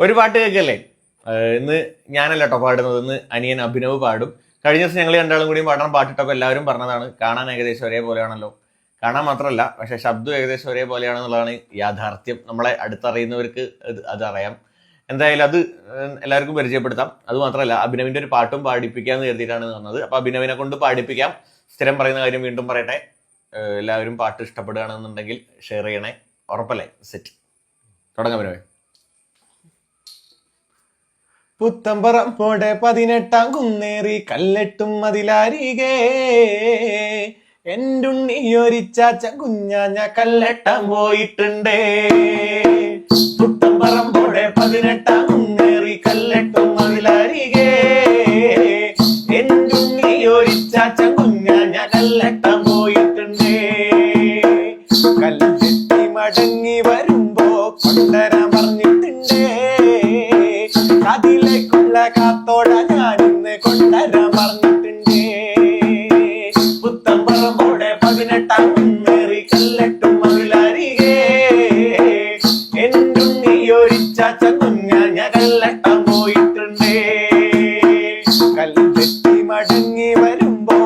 ഒരു പാട്ട് കേൾക്കല്ലേ? ഇന്ന് ഞാനല്ല കേട്ടോ പാടുന്നത്. ഇന്ന് അനിയൻ അഭിനവ് പാടും. കഴിഞ്ഞ ദിവസം ഞങ്ങൾ രണ്ടാളും കൂടി പാടാൻ പാട്ടിട്ടപ്പോൾ എല്ലാവരും പറഞ്ഞതാണ് കാണാൻ ഏകദേശം ഒരേപോലെയാണല്ലോ. കാണാൻ മാത്രമല്ല പക്ഷേ ശബ്ദം ഏകദേശം ഒരേപോലെയാണെന്നുള്ളതാണ് യാഥാർത്ഥ്യം. നമ്മളെ അടുത്തറിയുന്നവർക്ക് അത് അതറിയാം. എന്തായാലും അത് എല്ലാവർക്കും പരിചയപ്പെടുത്താം. അത് മാത്രമല്ല അഭിനവിന്റെ ഒരു പാട്ടും പാടിപ്പിക്കാമെന്ന് കരുതിയിട്ടാണ് വന്നത്. അപ്പോൾ അഭിനവിനെ കൊണ്ട് പാടിപ്പിക്കാം. സ്ഥിരം പറയുന്ന കാര്യം വീണ്ടും പറയട്ടെ. എല്ലാവരും പാട്ട് ഇഷ്ടപ്പെടുകയാണെന്നുണ്ടെങ്കിൽ ഷെയർ ചെയ്യണേ. ഉറപ്പല്ലേ? സെറ്റ്. തുടങ്ങാം അഭിനവേ. പുത്തമ്പറം പോടെ പതിനെട്ടാം കുന്നേറി കല്ലെട്ടും മതിലാരികേ. എന്റുണ്ണിയൊരിച്ചാച്ച കുഞ്ഞാഞ്ഞ കല്ലെട്ടാൻ പോയിട്ടുണ്ടേ. പുത്തമ്പറം പോടെ പതിനെട്ടാം കുന്നേറി കല്ലെട്ടും മതിലാരികേ. എന്റുണ്ണിയൊരിച്ചാച്ച കുഞ്ഞാഞ്ഞ കല്ലെട്ടാൻ പോയിട്ടുണ്ടേ. കല്ലെട്ടി മടങ്ങി വരുമ്പോ കൊണ്ടരാൻ പോയിട്ടുണ്ടേ. കല്ലെട്ടി മടങ്ങി വരുമ്പോ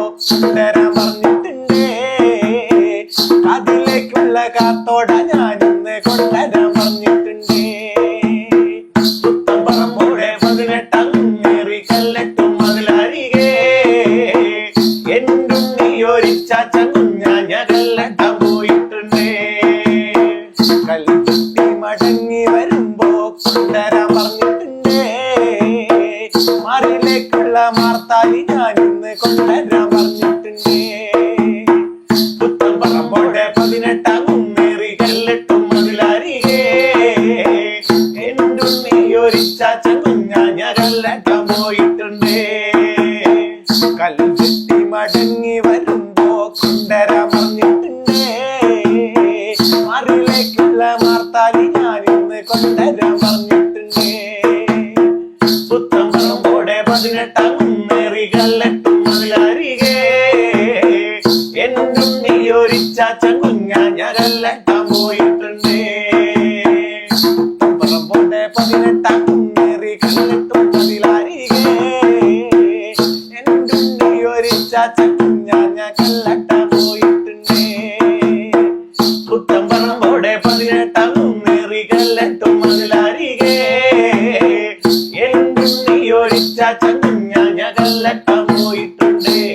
ഞാൻ മടങ്ങി വരുമ്പോ പറഞ്ഞിട്ടുണ്ടേ മാർത്താലി ഞാൻ ഇന്ന് കൊണ്ടുവരാൻ പറഞ്ഞിട്ടുണ്ട്. പുത്തൻ പറമ്പോടെ പതിനെട്ടാം കുന്നേറി കല്ലെട്ടും മതിലരികെ. എന്തുണ്ണി ഒരിച്ചാച്ച കുഞ്ഞാഞ്ഞ കല്ലെട്ടാൻ പോയിട്ടുണ്ട്. കല്ലെട്ടി മടങ്ങി വരുമ്പോ കൊണ്ടുവരാൻ പറഞ്ഞിട്ടുണ്ടേ. മാറിലേക്കുള്ള അഴകല്ലട്ട പോയിട്ടുണ്ട് തപ്പുറം പോട്ടെ പോയിട്ടുണ്ട്